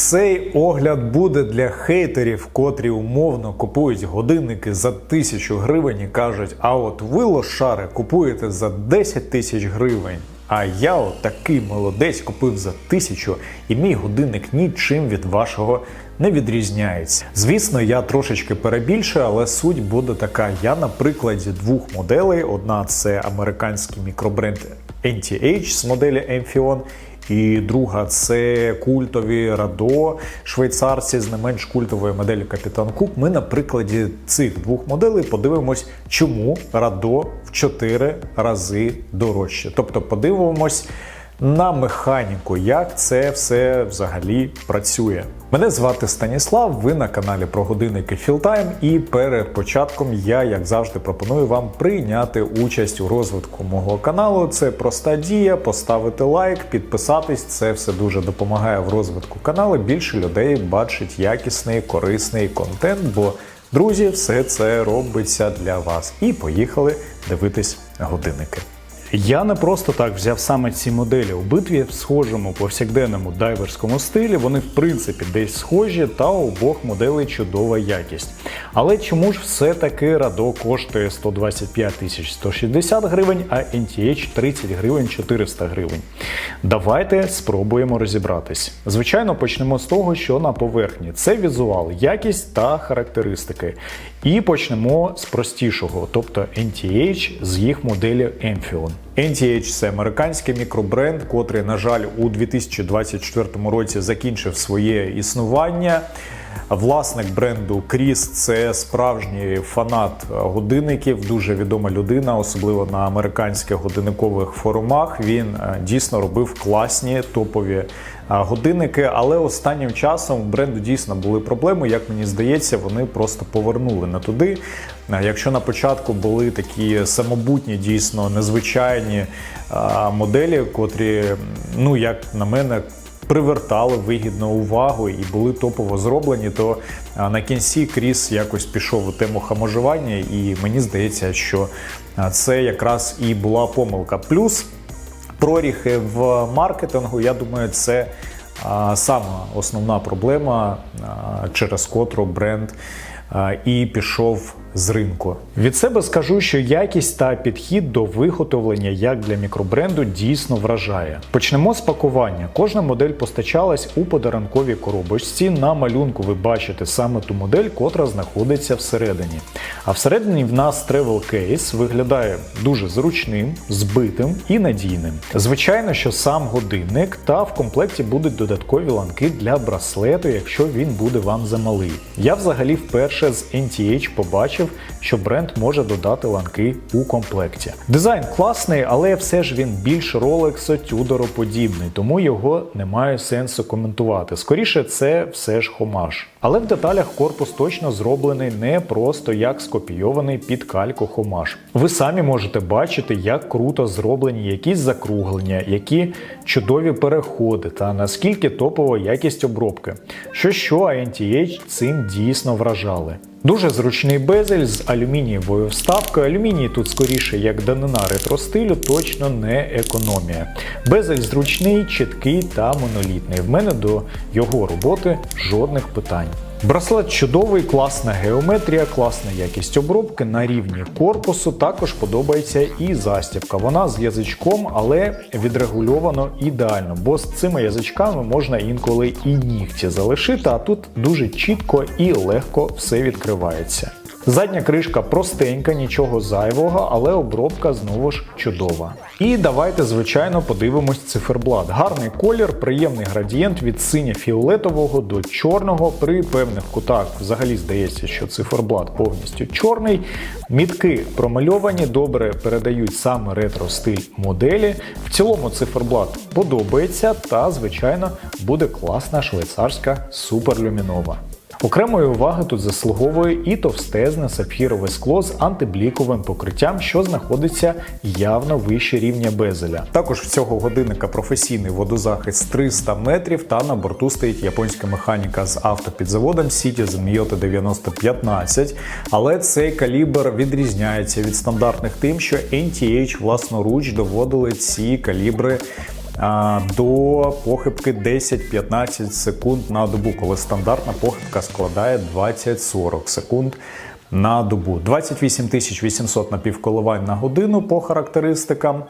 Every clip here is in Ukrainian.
Цей огляд буде для хейтерів, котрі умовно купують годинники за тисячу гривень і кажуть: а от ви лошари купуєте за 10 тисяч гривень. А я от такий молодець купив за тисячу, і мій годинник нічим від вашого не відрізняється. Звісно, я трошечки перебільшую, але суть буде така: я на прикладі двох моделей: одна це американський мікробренд NTH з моделі Amphion, і друга це культові Радо, швейцарці з не менш культовою моделлю Капітан Кук. Ми на прикладі цих двох моделей подивимось, чому Радо в 4 рази дорожче. Тобто подивимось на механіку, як це все взагалі працює. Мене звати Станіслав. Ви на каналі про годинники Філтайм. І перед початком я, як завжди, пропоную вам прийняти участь у розвитку мого каналу. Це проста дія, поставити лайк, підписатись. Це все дуже допомагає в розвитку каналу. Більше людей бачить якісний, корисний контент. Бо друзі, все це робиться для вас. І поїхали дивитись годинники. Я не просто так взяв саме ці моделі у битві в схожому повсякденному дайверському стилі. Вони в принципі десь схожі, та у обох моделей чудова якість. Але чому ж все-таки Радо коштує 125 тисяч 160 гривень, а NTH 30 гривень 400 гривень? Давайте спробуємо розібратись. Звичайно, почнемо з того, що на поверхні це візуал, якість та характеристики. І почнемо з простішого, тобто NTH з їх моделі Amphion. NTH – це американський мікробренд, котрий, на жаль, у 2024 році закінчив своє існування. Власник бренду Кріс це справжній фанат годинників, дуже відома людина, особливо на американських годинникових форумах. Він е, дійсно робив класні топові е, годинники, але останнім часом у бренду дійсно були проблеми. Як мені здається, вони просто повернули не туди. Е, Якщо на початку були такі самобутні, дійсно незвичайні моделі, котрі, ну як на мене, привертали вигідну увагу і були топово зроблені, то на кінці Кріс якось пішов у тему хаможування, і мені здається, що це якраз і була помилка. Плюс проріхи в маркетингу, я думаю, це сама основна проблема, через котру бренд і пішов з ринку. Від себе скажу, що якість та підхід до виготовлення як для мікробренду дійсно вражає. Почнемо з пакування. Кожна модель постачалась у подарунковій коробочці. На малюнку ви бачите саме ту модель, котра знаходиться всередині. А всередині в нас travel кейс виглядає дуже зручним, збитим і надійним. Звичайно, що сам годинник та в комплекті будуть додаткові ланки для браслету, якщо він буде вам замалий. Я взагалі вперше з NTH побачив, що бренд може додати ланки у комплекті. Дизайн класний, але все ж він більш Rolex Tudor подібний, тому його немає сенсу коментувати. Скоріше, це все ж хомаж. Але в деталях корпус точно зроблений не просто як скопійований під кальку хомаж. Ви самі можете бачити, як круто зроблені якісь закруглення, які чудові переходи та наскільки топова якість обробки. Що що, а NTH цим дійсно вражали. Дуже зручний безель з алюмінієвою вставкою. Алюміній тут скоріше як данина ретро стилю, точно не економія. Безель зручний, чіткий та монолітний. В мене до його роботи жодних питань. Браслет чудовий, класна геометрія, класна якість обробки на рівні корпусу. Також подобається і застібка. Вона з язичком, але відрегульовано ідеально, бо з цими язичками можна інколи і нігті залишити, а тут дуже чітко і легко все відкривається. Задня кришка простенька, нічого зайвого, але обробка знову ж чудова. І давайте, звичайно, подивимось циферблат. Гарний колір, приємний градієнт від синьо-фіолетового до чорного. При певних кутах взагалі здається, що циферблат повністю чорний. Мітки промальовані, добре передають саме ретро-стиль моделі. В цілому циферблат подобається та, звичайно, буде класна швейцарська суперлюмінова. Окремої уваги тут заслуговує і товстезне сапфірове скло з антибліковим покриттям, що знаходиться явно вище рівня безеля. Також в цього годинника професійний водозахист 300 метрів, та на борту стоїть японська механіка з автопідзаводом Citizen Miyota 9015. Але цей калібр відрізняється від стандартних тим, що NTH власноруч доводили ці калібри до похибки 10-15 секунд на добу, коли стандартна похибка складає 20-40 секунд. На добу 28 800 напівколивань на годину по характеристикам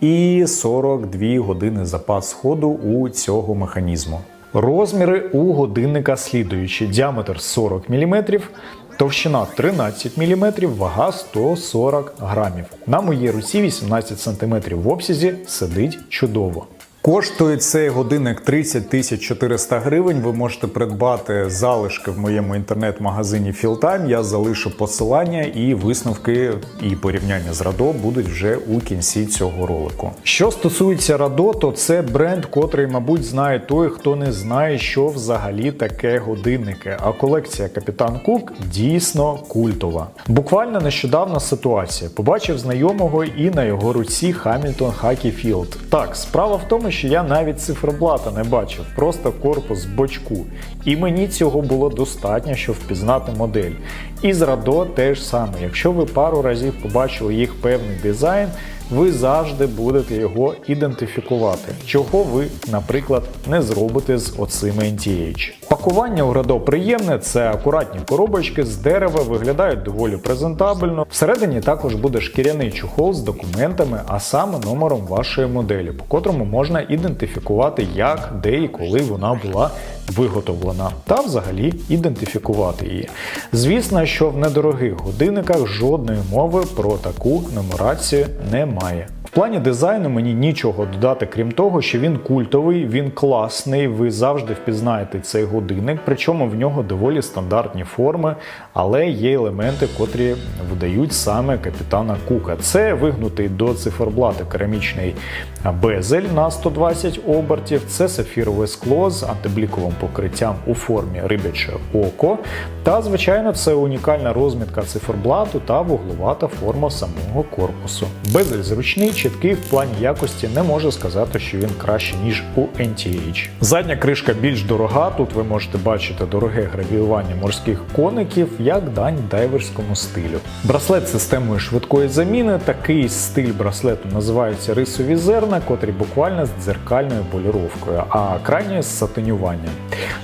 і 42 години запас ходу у цього механізму. Розміри у годинника слідуючі: діаметр 40 мм, товщина 13 мм, вага 140 грамів. На моїй руці 18 см в обсязі сидить чудово. Коштує цей годинник 30 тисяч 400 гривень. Ви можете придбати залишки в моєму інтернет-магазині Філтайм. Я залишу посилання і висновки і порівняння з Радо будуть вже у кінці цього ролику. Що стосується Радо, то це бренд, котрий, мабуть, знає той, хто не знає, що взагалі таке годинники. А колекція Капітан Кук дійсно культова. Буквально нещодавна ситуація. Побачив знайомого і на його руці Хамільтон Хакі Філд. Так, справа в тому, що я навіть циферблата не бачив, просто корпус бочку. І мені цього було достатньо, щоб впізнати модель. І з Радо теж саме. Якщо ви пару разів побачили їх певний дизайн, ви завжди будете його ідентифікувати, чого ви, наприклад, не зробите з оцими NTH. Пакування у Радо приємне, це акуратні коробочки з дерева, виглядають доволі презентабельно. Всередині також буде шкіряний чохол з документами, а саме номером вашої моделі, по котрому можна ідентифікувати, як, де і коли вона була виготовлена, та взагалі ідентифікувати її. Звісно, що в недорогих годинниках жодної мови про таку нумерацію немає. Плані дизайну мені нічого додати, крім того, що він культовий, він класний. Ви завжди впізнаєте цей годинник, причому в нього доволі стандартні форми, але є елементи, котрі видають саме капітана Кука. Це вигнутий до циферблата керамічний безель на 120 обертів, це сафірове скло з антибліковим покриттям у формі рибяче око. Та, звичайно, це унікальна розмітка циферблату та вугловата форма самого корпусу. Безель зручний, чіткий в плані якості не можу сказати, що він краще, ніж у NTH. Задня кришка більш дорога. Тут ви можете бачити дороге гравіювання морських коників, як дань дайверському стилю. Браслет з системою швидкої заміни. Такий стиль браслету називається рисові зерна, котрі буквально з дзеркальною поліровкою, а крайнє з сатинюванням.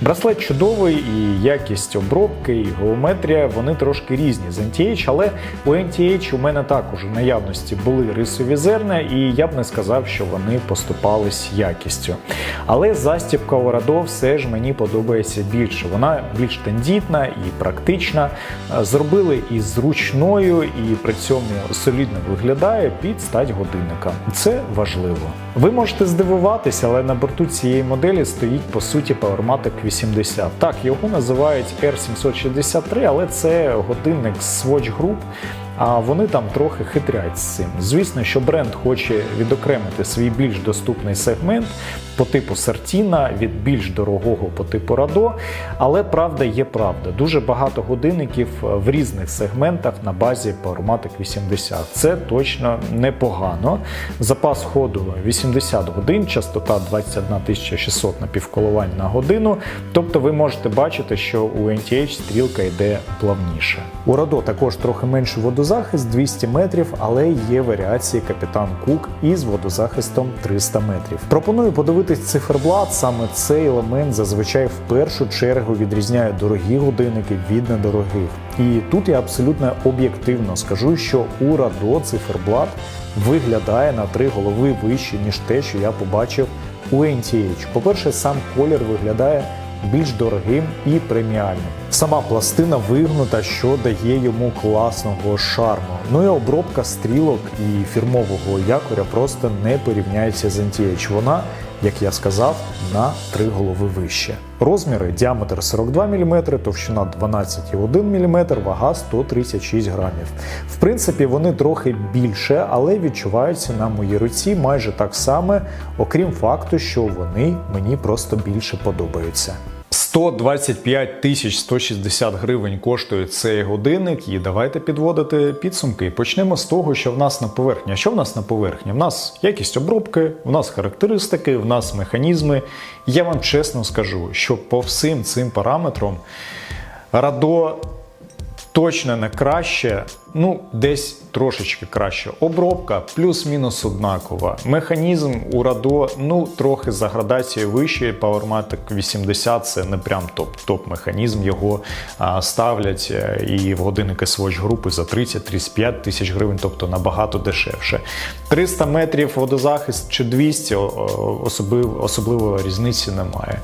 Браслет чудовий, і якість обробки, і геометрія вони трошки різні з NTH, але у NTH у мене також у наявності були рисові зерна, і я б не сказав, що вони поступались якістю. Але застібка у Радо все ж мені подобається більше. Вона більш тендітна і практична. Зробили і зручною, і при цьому солідно виглядає під стать годинника. Це важливо. Ви можете здивуватися, але на борту цієї моделі стоїть по суті PowerMatic 80. Так, його називають R763, але це годинник Swatch Group. А вони там трохи хитрять з цим. Звісно, що бренд хоче відокремити свій більш доступний сегмент по типу Сартіна від більш дорогого по типу Радо. Але правда є правда. Дуже багато годинників в різних сегментах на базі PowerMatic 80. Це точно непогано. Запас ходу 80 годин, частота 21 600 напівколивань на годину. Тобто ви можете бачити, що у NTH стрілка йде плавніше. У Радо також трохи менший водозахист 200 метрів, але є варіації Капітан Кук із водозахистом 300 метрів. Пропоную подивитись циферблат. Саме цей елемент зазвичай в першу чергу відрізняє дорогі годинники від недорогих. І тут я абсолютно об'єктивно скажу, що у Радо циферблат виглядає на три голови вище, ніж те, що я побачив у NTH. По-перше, сам колір виглядає більш дорогим і преміальним. Сама пластина вигнута, що дає йому класного шарму. Ну і обробка стрілок і фірмового якоря просто не порівняється з NTH. Вона, як я сказав, на три голови вище. Розміри діаметр 42 мм, товщина 12,1 мм, вага 136 грамів. В принципі, вони трохи більше, але відчуваються на моїй руці майже так само, окрім факту, що вони мені просто більше подобаються. 125 тисяч 160 гривень коштує цей годинник, і давайте підводити підсумки. Почнемо з того, що в нас на поверхні. А що в нас на поверхні? В нас якість обробки, в нас характеристики, в нас механізми. Я вам чесно скажу, що по всім цим параметрам Радо точно не краще Ну, десь трошечки краще. Обробка плюс-мінус однакова. Механізм у Радо, ну, трохи за градацією вищий. Powermatic 80 це не прям топ-топ механізм. Його а, ставлять е, і в годинники Swatch групи за 30-35 тисяч гривень, тобто набагато дешевше. 300 метрів водозахист чи 200, о- о- особливо, особливо різниці немає.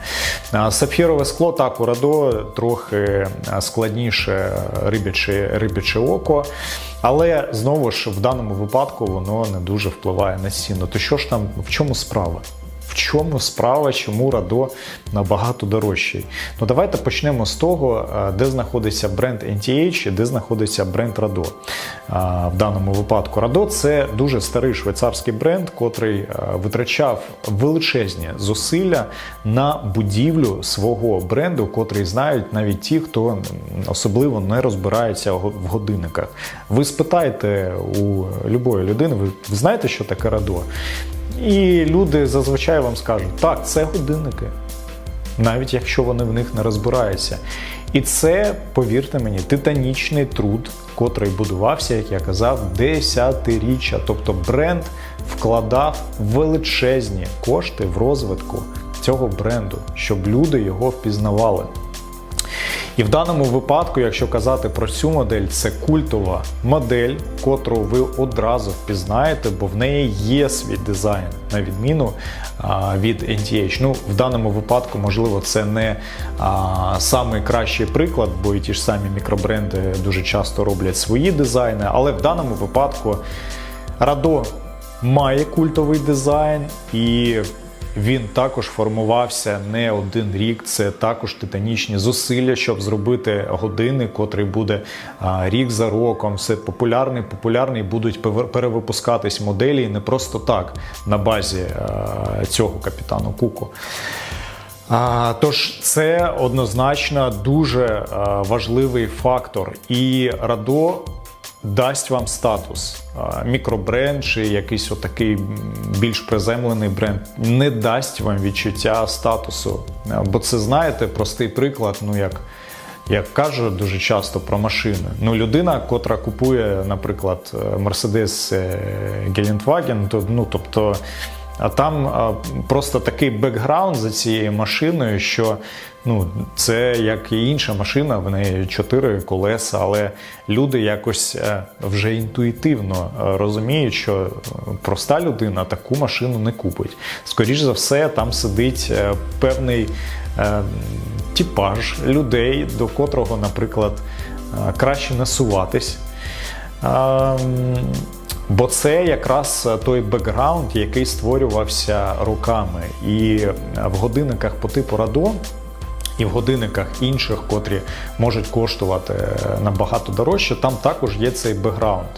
А, Сапфірове скло так у Радо трохи складніше рибяче, рибяче око. Але знову ж в даному випадку воно не дуже впливає на ціну. То що ж там, в чому справа? В чому справа, чому Радо набагато дорожчий? Ну давайте почнемо з того, е, де знаходиться бренд NTH і де знаходиться бренд Радо. В даному випадку Радо це дуже старий швейцарський бренд, котрий е, витрачав величезні зусилля на будівлю свого бренду, котрий знають навіть ті, хто особливо не розбирається в годинниках. Ви спитайте у любої людини, ви знаєте, що таке Радо? І люди зазвичай вам скажуть, так, це годинники, навіть якщо вони в них не розбираються. І це, повірте мені, титанічний труд, котрий будувався, як я казав, десятиріччя. Тобто бренд вкладав величезні кошти в розвитку цього бренду, щоб люди його впізнавали. І в даному випадку, якщо казати про цю модель, це культова модель, котру ви одразу впізнаєте, бо в неї є свій дизайн, на відміну від NTH. Ну, в даному випадку, можливо, це не а, самий кращий приклад, бо і ті ж самі мікробренди дуже часто роблять свої дизайни, але в даному випадку Радо має культовий дизайн і. Він також формувався не один рік. Це також титанічні зусилля, щоб зробити годинник, котрий буде рік за роком. Все популярний, популярний, будуть перевипускатись моделі не просто так на базі цього капітану Куку. А, тож це однозначно дуже важливий фактор. І Радо дасть вам статус. Мікробренд чи якийсь отакий більш приземлений бренд не дасть вам відчуття статусу. Бо це знаєте, простий приклад, ну як. Як кажу дуже часто про машини. Ну, людина, котра купує, наприклад, Mercedes е, то ну тобто. А там просто такий бекграунд за цією машиною, що ну, це як і інша машина, в неї чотири колеса, але люди якось е, вже інтуїтивно е, розуміють, що е, проста людина таку машину не купить. Скоріше за все, там сидить певний типаж людей, до котрого, наприклад, краще насуватись. Бо це якраз той бекграунд, який створювався руками. І в годинниках по типу Радо, і в годинниках інших, котрі можуть коштувати набагато дорожче, там також є цей бекграунд.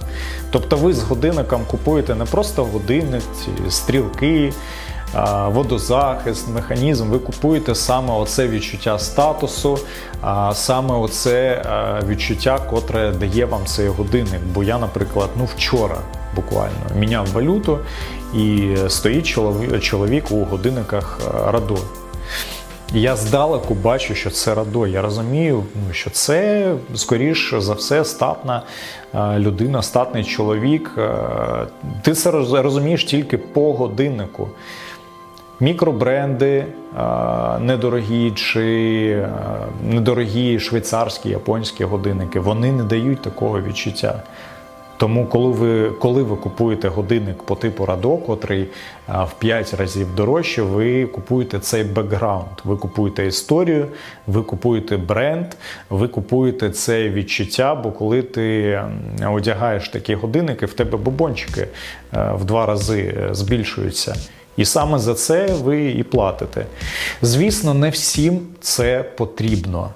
Тобто ви з годинником купуєте не просто годинник, стрілки, водозахист, механізм, ви купуєте саме оце відчуття статусу, саме оце відчуття, котре дає вам цей годинник. Бо я, наприклад, ну вчора буквально міняв валюту і стоїть чоловік, у годинниках а, Радо. Я здалеку бачу, що це Радо. Я розумію, ну, що це скоріш за все статна е, людина, статний чоловік. Е, Ти це розумієш тільки по годиннику. Мікробренди е, недорогі чи е, недорогі швейцарські, японські годинники, вони не дають такого відчуття. Тому, коли ви, коли ви купуєте годинник по типу Радо, котрий в 5 разів дорожче, ви купуєте цей бекграунд. Ви купуєте історію, ви купуєте бренд, ви купуєте це відчуття. Бо коли ти одягаєш такі годинники, в тебе бубончики е, в два рази е, збільшуються. І саме за це ви і платите. Звісно, не всім це потрібно.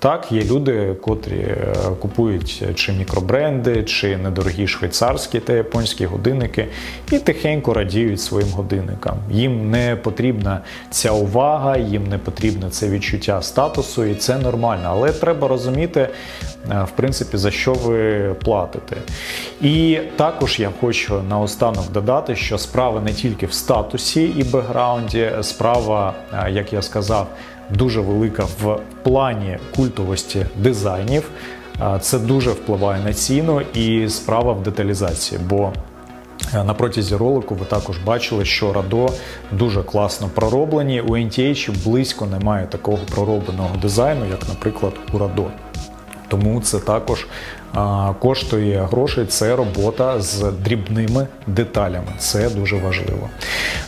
Так, є люди, котрі е, купують чи мікробренди, чи недорогі швейцарські та японські годинники і тихенько радіють своїм годинникам. Їм не потрібна ця увага, їм не потрібне це відчуття статусу, і це нормально. Але треба розуміти, е, в принципі, за що ви платите. І також я хочу наостанок додати, що справа не тільки в статусі і бекграунді, справа, е, як я сказав, дуже велика в плані культовості дизайнів. це дуже впливає на ціну і справа в деталізації. бо Е, на протязі ролику ви також бачили, що радо дуже класно пророблені. У NTH близько немає такого проробленого дизайну, як, наприклад, у радо. Тому це також коштує грошей. Це робота з дрібними деталями. Це дуже важливо.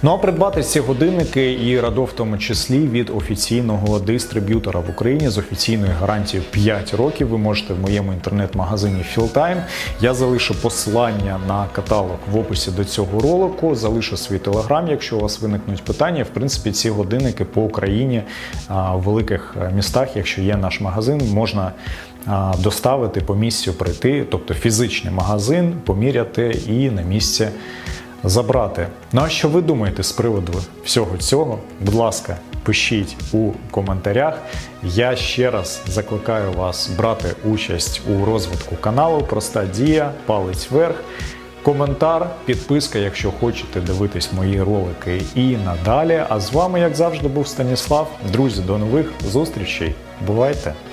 Ну а придбати ці годинники і радо в тому числі від офіційного дистриб'ютора в Україні з офіційною гарантією 5 років. Ви можете в моєму інтернет-магазині Fieldtime. Я залишу посилання на каталог в описі до цього ролику. Залишу свій телеграм, якщо у вас виникнуть питання. В принципі, ці годинники по Україні в великих е, містах, якщо є наш магазин, можна доставити по місцю прийти, тобто фізичний магазин, поміряти і на місці забрати. Ну а що ви думаєте з приводу всього цього? Будь ласка, пишіть у коментарях. Я ще раз закликаю вас брати участь у розвитку каналу. Проста дія, палець вверх. Коментар, підписка, якщо хочете дивитись мої ролики і надалі. А з вами, як завжди, був Станіслав. Друзі, до нових зустрічей. Бувайте!